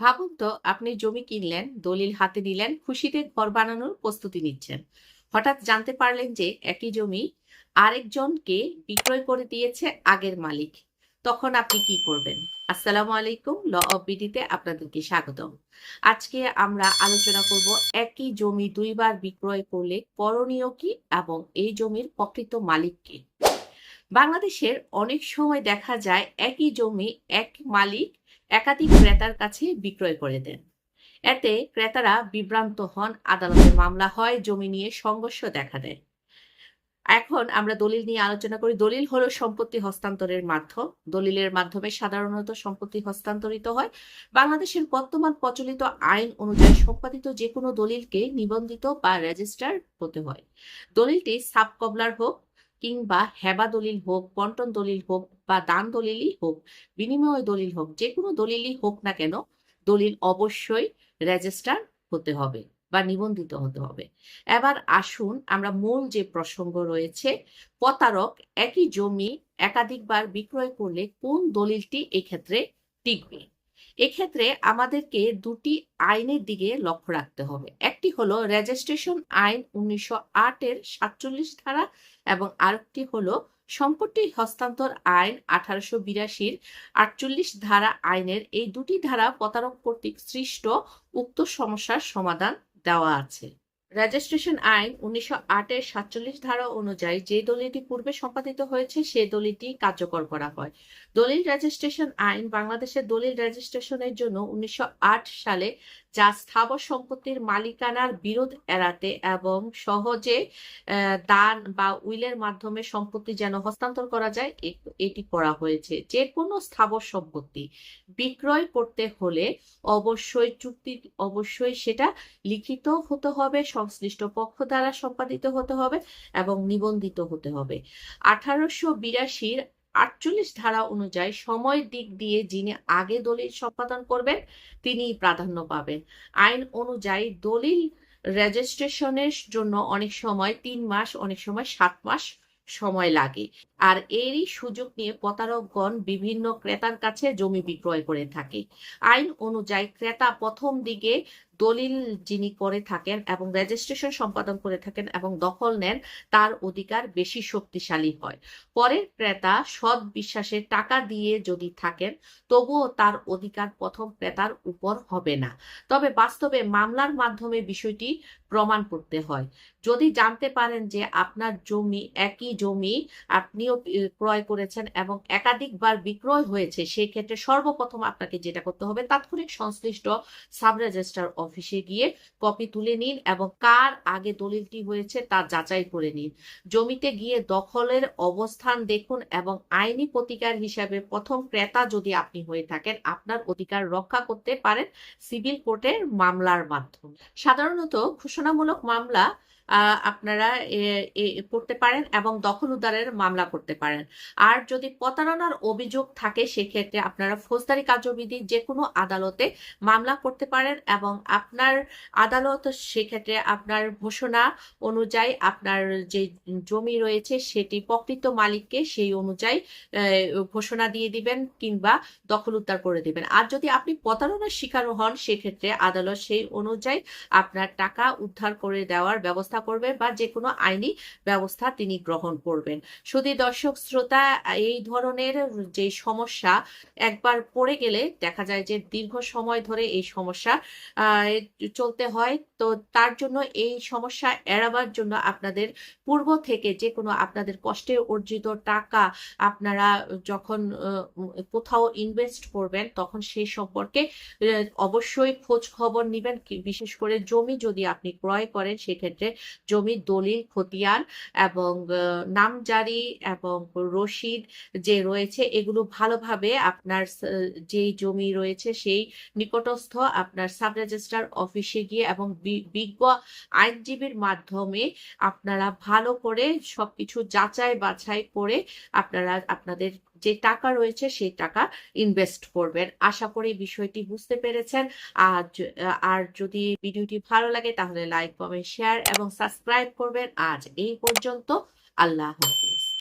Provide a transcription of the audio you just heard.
ভাবুন তো, আপনি জমি কিনলেন, দলিল হাতে নিলেন, খুশিতে ঘর বানানোর প্রস্তুতি নিচ্ছেন। হঠাৎ জানতে পারলেন যে একই জমি আরেকজনকে বিক্রয় করে দিয়েছে আগের মালিক। তখন আপনি কি করবেন? আসসালামু আলাইকুম, ল অফ বিডিতে আপনাদেরকে স্বাগতম। আজকে আমরা আলোচনা করব একই জমি দুইবার বিক্রয় করলে করণীয় কি এবং এই জমির প্রকৃত মালিক কে? বাংলাদেশের অনেক সময় দেখা যায় একই জমি এক মালিক একাধিক ক্রেতার কাছে বিক্রয় করে দেন। এতে ক্রেতারা বিভ্রান্ত হন, আদালতে মামলা হয়, জমি নিয়ে সংঘর্ষ দেখা দেয়। এখন আমরা দলিল নিয়ে আলোচনা করি। দলিল হলো সম্পত্তি হস্তান্তরের মাধ্যম। দলিলের মাধ্যমে সাধারণত সম্পত্তি হস্তান্তরিত হয়। বাংলাদেশের বর্তমান প্রচলিত আইন অনুযায়ী সম্পাদিত যে কোনো দলিলকে নিবন্ধিত বা রেজিস্টার হতে হয়। দলিলটি সাব কবলার হোক কিংবা হেবা দলিল হোক, বন্টন দলিল হোক বা দান দলিলই হোক, বিনিময় দলিল হোক, যে কোনো দলিলই হোক না কেন, দলিল অবশ্যই রেজিস্টার হতে হবে বা নিবন্ধিত হতে হবে। এবার আসুন আমরা মূল যে প্রসঙ্গ রয়েছে, প্রতারক একই জমি একাধিকবার বিক্রয় করলে কোন দলিলটি এক্ষেত্রে টিকবে? এক্ষেত্রে আমাদেরকে দুটি আইনের দিকে লক্ষ্য রাখতে হবে। একটি হলো রেজিস্ট্রেশন আইন উনিশশো আটের সাতচল্লিশ ধারা এবং আরেকটি হলো সম্পত্তি হস্তান্তর আইন আঠারোশো বিরাশির আটচল্লিশ ধারা আইনের এই দুটি ধারা প্রতারক কর্তৃক সৃষ্ট উক্ত সমস্যার সমাধান দেওয়া আছে। রেজিস্ট্রেশন আইন উনিশশো আটের সাতচল্লিশ ধারা অনুযায়ী যে দলিলটি পূর্বে সম্পাদিত হয়েছে, সে দলিলটি কার্যকর করা হয়। দলিল রেজিস্ট্রেশন আইন বাংলাদেশের দলিল রেজিস্ট্রেশনের জন্য উনিশশো আট সালে যা স্থাবর সম্পত্তির মালিকানার বিরোধ এড়াতে এবং সহজে দান বা উইলের মাধ্যমে সম্পত্তি যেন হস্তান্তর করা যায় এটি করা হয়েছে। যে কোনো স্থাবর সম্পত্তি বিক্রয় করতে হলে অবশ্যই চুক্তি, অবশ্যই সেটা লিখিত হতে হবে, সংশ্লিষ্ট পক্ষ দ্বারা সম্পাদিত হতে হবে এবং নিবন্ধিত হতে হবে। আঠারোশো বিরাশির আটচল্লিশ ধারা অনুযায়ী সময় দিক দিয়ে যিনি আগে দলিল সম্পাদন করবেন তিনি প্রাধান্য পাবেন। আইন অনুযায়ী দলিল রেজিস্ট্রেশনের জন্য অনেক সময় তিন মাস, অনেক সময় সাত মাস সময় লাগে। আর এরই সুযোগ নিয়ে প্রতারকগণ বিভিন্ন ক্রেতার কাছে জমি বিক্রয় করে থাকে। আইন অনুযায়ী ক্রেতা প্রথম দিকে দলিল যিনি করে থাকেন এবং রেজিস্ট্রেশন সম্পাদন করে থাকেন এবং দখল নেন, তার অধিকার বেশি শক্তিশালী হয়। পরের ক্রেতা সৎ বিশ্বাসে টাকা দিয়ে যদি থাকেন, তবুও তার অধিকার প্রথম ক্রেতার উপর হবে না। তবে বাস্তবে মামলার মাধ্যমে বিষয়টি প্রমাণ করতে হয়। যদি জানতে পারেন যে আপনার জমি একই জমি, আপনিও ক্রয় করেছেন এবং একাধিকবার বিক্রয় হয়েছে, সেই ক্ষেত্রে সর্বপ্রথম আপনাকে যেটা করতে হবে, তাৎক্ষণিক সংশ্লিষ্ট সাব রেজিস্ট্রার অফিসে গিয়ে কপি তুলে নিন এবং কার আগে দলিলটি হয়েছে তা যাচাই করে নিন। জমিতে গিয়ে দখলের অবস্থান দেখুন এবং আইনি প্রতিকার হিসাবে প্রথম ক্রেতা যদি আপনি হয়ে থাকেন, আপনার অধিকার রক্ষা করতে পারেন সিভিল কোর্টের মামলার মাধ্যমে। সাধারণত ঘোষণামূলক মামলা আপনারা করতে পারেন এবং দখল উদ্ধারের মামলা করতে পারেন। আর যদি প্রতারণার অভিযোগ থাকে, সেক্ষেত্রে আপনারা ফৌজদারি কার্যবিধি যে কোনো আদালতে মামলা করতে পারেন এবং আপনার আদালত সেক্ষেত্রে আপনার ঘোষণা অনুযায়ী আপনার যে জমি রয়েছে, সেটি প্রকৃত মালিককে সেই অনুযায়ী ঘোষণা দিয়ে দিবেন কিংবা দখল উদ্ধার করে দিবেন। আর যদি আপনি প্রতারণার শিকার হন, সেক্ষেত্রে আদালত সেই অনুযায়ী আপনার টাকা উদ্ধার করে দেওয়ার ব্যবস্থা করবে বা যে কোনো আইনি ব্যবস্থা তিনি গ্রহণ করবেন। শুধু দর্শক শ্রোতা, এই ধরনের যে সমস্যা একবার পড়ে গেলে দেখা যায় যে দীর্ঘ সময় ধরে এই সমস্যা চলতে হয়। তো তার জন্য এই সমস্যা এড়াবার জন্য আপনাদের পূর্ব থেকে যে কোনো আপনাদের কষ্টে অর্জিত টাকা আপনারা যখন কোথাও ইনভেস্ট করবেন তখন সেই সম্পর্কে অবশ্যই খোঁজ খবর নেবেন। বিশেষ করে জমি যদি আপনি ক্রয় করেন সেক্ষেত্রে জমির দলিল, খতিয়ান এবং নামজারি এবং রসিদ যে রয়েছে এগুলো ভালোভাবে আপনার যেই জমি রয়েছে সেই নিকটস্থ আপনার সাব রেজিস্ট্রার অফিসে গিয়ে এবং বিজ্ঞ আইনজীবীর মাধ্যমে আপনারা ভালো করে সবকিছু যাচাই বাছাই করে আপনারা আপনাদের যে টাকা রয়েছে সেই টাকা ইনভেস্ট করবেন। আশা করি বিষয়টি বুঝতে পেরেছেন। আর আর যদি ভিডিওটি ভালো লাগে তাহলে লাইক কমেন্ট শেয়ার এবং সাবস্ক্রাইব করবেন। আজ এই পর্যন্ত আল্লাহ হাফেজ।